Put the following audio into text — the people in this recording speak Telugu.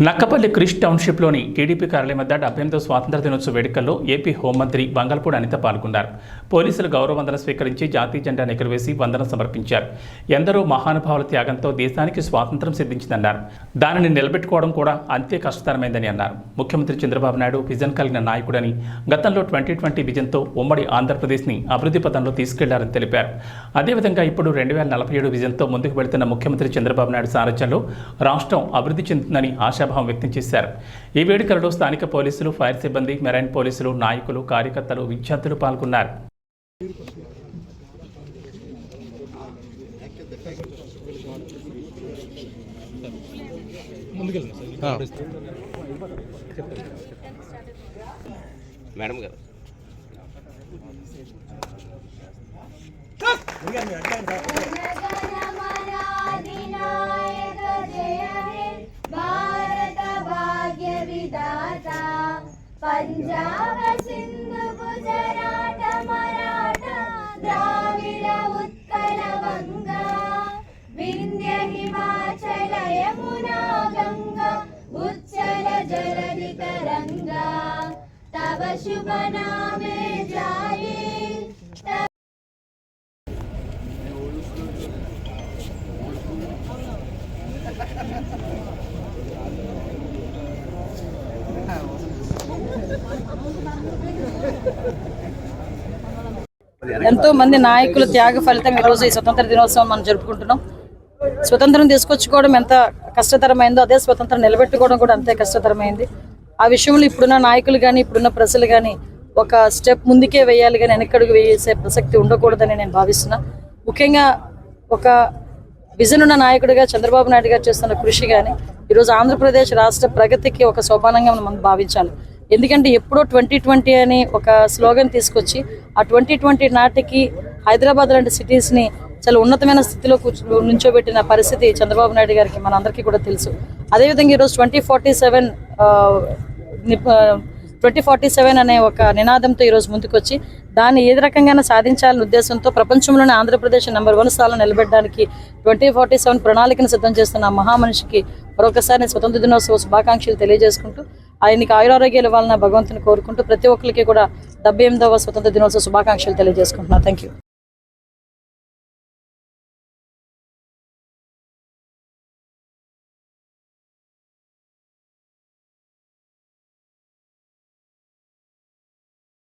నక్కపల్లి క్రిష్ టౌన్షిప్లోని టీడీపీ కార్యాలయం వద్ద డెబ్బై స్వాతంత్ర దినోత్సవ వేడుకల్లో ఏపీ హోంమంత్రి బంగాల్పూడి అనిత పాల్గొన్నారు. పోలీసులు గౌరవ వందన స్వీకరించి జాతీయ జెండా ఎగురవేసి వందనం సమర్పించారు. ఎందరో మహానుభావుల త్యాగంతో దేశానికి స్వాతంత్రం సిద్ధించిందన్నారు. దానిని నిలబెట్టుకోవడం కూడా అంతే కష్టతరమైందని అన్నారు. ముఖ్యమంత్రి చంద్రబాబు నాయుడు విజన్ కలిగిన నాయకుడని గతంలో ట్వంటీ ట్వంటీ విజన్తో ఉమ్మడి ఆంధ్రప్రదేశ్ని అభివృద్ధి పథంలో తీసుకెళ్ళారని తెలిపారు. అదేవిధంగా ఇప్పుడు రెండు వేల నలభై ఏడు విజన్తో ముందుకు వెళుతున్న ముఖ్యమంత్రి చంద్రబాబు నాయుడు సారథ్యంలో రాష్ట్రం అభివృద్ధి చెందుతుందని ఆశాభావం వ్యక్తం చేశారు. ఈ వేడుకలలో స్థానిక పోలీసులు ఫైర్ సిబ్బంది మెరైన్ పోలీసులు నాయకులు కార్యకర్తలు విద్యార్థులు పాల్గొన్నారు. మేడం గారు பஞ்சாப சிந்து குஜராட மராட்டா திராவிட உத்கல வங்கா விந்திய ஹிமாச்சல யமுனா கங்கா உச்சல ஜலதி தரங்கா தவ சுப நாமே Thank you. ఎంతో మంది నాయకుల త్యాగ ఫలితం ఈరోజు రోజు ఈ స్వతంత్ర దినోత్సవం మనం జరుపుకుంటున్నాం. స్వతంత్రం తీసుకొచ్చుకోవడం ఎంత కష్టతరమైందో అదే స్వతంత్రం నిలబెట్టుకోవడం కూడా అంతే కష్టతరమైంది. ఆ విషయంలో ఇప్పుడున్న నాయకులు కానీ ఇప్పుడున్న ప్రజలు కానీ ఒక స్టెప్ ముందుకే వేయాలి కానీ వెనకడుగు వేసే ప్రసక్తి ఉండకూడదని నేను భావిస్తున్నా. ముఖ్యంగా ఒక విజన్ ఉన్న నాయకుడిగా చంద్రబాబు నాయుడు గారు చేస్తున్న కృషి కానీ ఈరోజు ఆంధ్రప్రదేశ్ రాష్ట్ర ప్రగతికి ఒక సోపానంగా మనం భావించాలి. ఎందుకంటే ఎప్పుడో ట్వంటీ ట్వంటీ అని ఒక స్లోగన్ తీసుకొచ్చి ఆ ట్వంటీ ట్వంటీ నాటికి హైదరాబాద్ లాంటి సిటీస్ని చాలా ఉన్నతమైన స్థితిలో కూర్చో నుంచోబెట్టిన పరిస్థితి చంద్రబాబు నాయుడు గారికి మనందరికీ కూడా తెలుసు. అదేవిధంగా ఈరోజు twenty forty seven twenty forty seven అనే ఒక నినాదంతో ఈరోజు ముందుకొచ్చి దాన్ని ఏది రకంగానే సాధించాలనే ఉద్దేశంతో ప్రపంచంలోనే ఆంధ్రప్రదేశ్ నెంబర్ వన్ స్థానం నిలబెట్టడానికి ట్వంటీ ఫార్టీ సెవెన్ ప్రణాళికను సిద్ధం చేస్తున్న మహామనిషికి మరొకసారి స్వతంత్ర దినోత్సవ శుభాకాంక్షలు తెలియజేసుకుంటూ ఆయనకి ఆయురారోగ్యాలు ఇవ్వాలని భగవంతుని కోరుకుంటూ ప్రతి ఒక్కరికి కూడా డెబ్బై ఎనిమిదవ స్వతంత్ర దినోత్సవ శుభాకాంక్షలు తెలియజేసుకుంటున్నాను థ్యాంక్ యూ